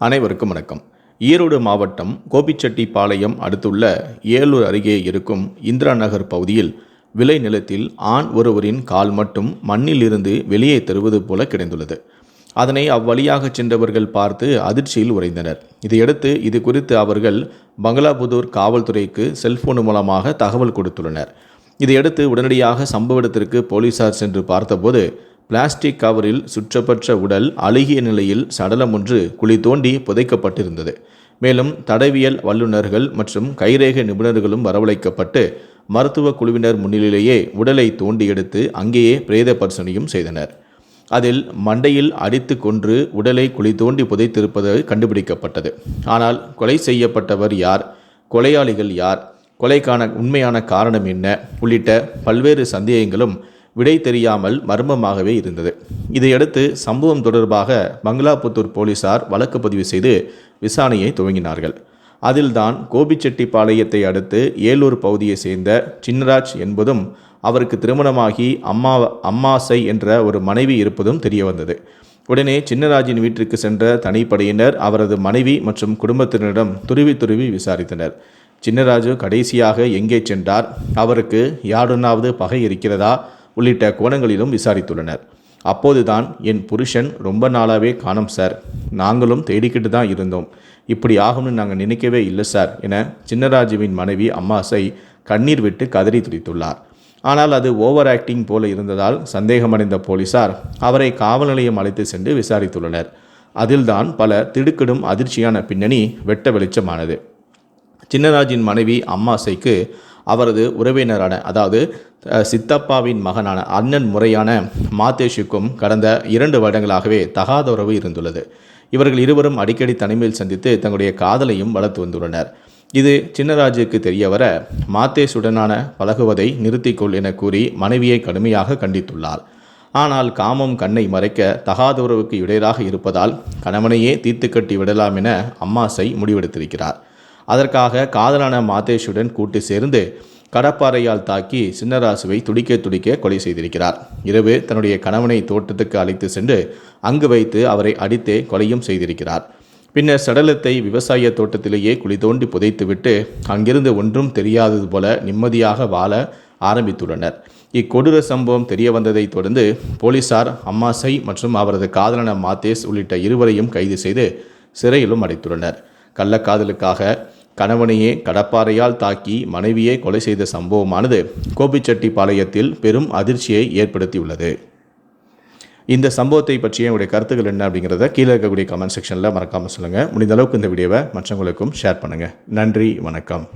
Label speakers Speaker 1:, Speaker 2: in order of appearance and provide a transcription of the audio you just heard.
Speaker 1: அனைவருக்கும் வணக்கம். ஈரோடு மாவட்டம் கோபிச்செட்டிப்பாளையம் அடுத்துள்ள ஏலூர் அருகே இருக்கும் இந்திரா நகர் பகுதியில் விளை நிலத்தில் ஆண் ஒருவரின் கால் மட்டும் மண்ணில் இருந்து வெளியே தருவது போல கிடைந்துள்ளது. அதனை அவ்வழியாக சென்றவர்கள் பார்த்து அதிர்ச்சியில் உறைந்தனர். இதையடுத்து இது குறித்து அவர்கள் பங்களாபுதூர் காவல்துறைக்கு செல்போன் மூலமாக தகவல் கொடுத்துள்ளனர். இதையடுத்து உடனடியாக சம்பவ இடத்திற்கு போலீசார் சென்று பார்த்தபோது பிளாஸ்டிக் கவரில் சுற்றப்பட்ட உடல் அழுகிய நிலையில் சடலம் ஒன்று குழி தோண்டி புதைக்கப்பட்டிருந்தது. மேலும் தடவியல் வல்லுநர்கள் மற்றும் கைரேக நிபுணர்களும் வரவழைக்கப்பட்டு மருத்துவ குழுவினர் முன்னிலையிலேயே உடலை தோண்டி எடுத்து அங்கேயே பிரேத பரிசோதனையும் செய்தனர். அதில் மண்டையில் அடித்து கொன்று உடலை குழி தோண்டி புதைத்திருப்பது கண்டுபிடிக்கப்பட்டது. ஆனால் கொலை செய்யப்பட்டவர் யார்? கொலையாளிகள் யார்? கொலைக்கான உண்மையான காரணம் என்ன? உள்ளிட்ட பல்வேறு சந்தேகங்களும் விடை தெரியாமல் மர்மமாகவே இருந்தது. இதையடுத்து சம்பவம் தொடர்பாக மங்களாபுத்தூர் போலீசார் வழக்கு பதிவு செய்து விசாரணையை துவங்கினார்கள். அதில்தான் கோபிச்செட்டிப்பாளையத்தை அடுத்து ஏலூர் பகுதியை சேர்ந்த சின்னராஜ் என்பதும் அவருக்கு திருமணமாகி அம்மா அம்மாசை என்ற ஒரு மனைவி இருப்பதும் தெரிய வந்தது உடனே சின்னராஜின் வீட்டிற்கு சென்ற தனிப்படையினர் அவரது மனைவி மற்றும் குடும்பத்தினரிடம் துருவி துருவி விசாரித்தனர். சின்னராஜு கடைசியாக எங்கே சென்றார்? அவருக்கு யாருன்னாவது பகை இருக்கிறதா? உள்ளிட்ட கோணங்களிலும் விசாரித்துள்ளனர். அப்போதுதான் என் புருஷன் ரொம்ப நாளாகவே காணும் சார். நாங்களும் தேடிக்கிட்டு தான் இருந்தோம். இப்படி ஆகும்னு நாங்கள் நினைக்கவே இல்லை சார் என சின்னராஜுவின் மனைவி அம்மாசை கண்ணீர் விட்டு கதறி துடித்துள்ளார். ஆனால் அது ஓவர் ஆக்டிங் போல இருந்ததால் சந்தேகமடைந்த போலீசார் அவரை காவல் நிலையம் அழைத்து சென்று விசாரித்துள்ளனர். அதில்தான் பல திடுக்கிடும் அதிர்ச்சியான பின்னணி வெட்ட வெளிச்சமானது. சின்னராஜின் மனைவி அம்மாசைக்கு அவரது உறவினரான அதாவது சித்தப்பாவின் மகனான அண்ணன் முறையான மாதேஷுக்கும் கடந்த இரண்டு வருடங்களாகவே தகாத உறவு இருந்துள்ளது. இவர்கள் இருவரும் அடிக்கடி தனிமையில் சந்தித்து தங்களுடைய காதலையும் வளர்த்து வந்துள்ளனர். இது சின்னராஜுக்கு தெரியவர மாத்தேஷுடனான பழகுவதை நிறுத்திக்கொள் என கூறி மனைவியை கடுமையாக கண்டித்துள்ளார். ஆனால் காமம் கண்ணை மறைக்க தகாத உறவுக்கு இடையராக இருப்பதால் கணவனையே தீர்த்து கட்டி விடலாம் என அம்மாசை முடிவெடுத்திருக்கிறார். அதற்காக காதலான மாதேஷுடன் கூட்டு சேர்ந்து கடப்பாறையால் தாக்கி சின்னராசுவை துடிக்க துடிக்க கொலை செய்திருக்கிறார். இரவு தன்னுடைய கணவனை தோட்டத்துக்கு அழைத்து சென்று அங்கு வைத்து அவரை அடித்தே கொலையும் செய்திருக்கிறார். பின்னர் சடலத்தை விவசாய தோட்டத்திலேயே குழி தோண்டி புதைத்துவிட்டு அங்கிருந்து ஒன்றும் தெரியாதது போல நிம்மதியாக வாழ ஆரம்பித்துள்ளனர். இக்கொடூர சம்பவம் தெரிய வந்ததை தொடர்ந்து போலீசார் அம்மாசை மற்றும் அவரது காதலன மாத்தேஸ் உள்ளிட்ட இருவரையும் கைது செய்து சிறையிலும் அடைத்துள்ளனர். கள்ளக்காதலுக்காக கணவனையே கடப்பாறையால் தாக்கி மனைவியை கொலை செய்த சம்பவமானது கோபிச்செட்டிப்பாளையத்தில் பெரும் அதிர்ச்சியை ஏற்படுத்தியுள்ளது. இந்த சம்பவத்தை பற்றிய உங்களுடைய கருத்துக்கள் என்ன அப்படிங்கிறத கீழே இருக்கக்கூடிய கமெண்ட் செக்ஷனில் மறக்காமல் சொல்லுங்கள் முடிந்த அளவுக்கு இந்த வீடியோவை மற்றவங்களுக்கும் ஷேர் பண்ணுங்கள் நன்றி வணக்கம்.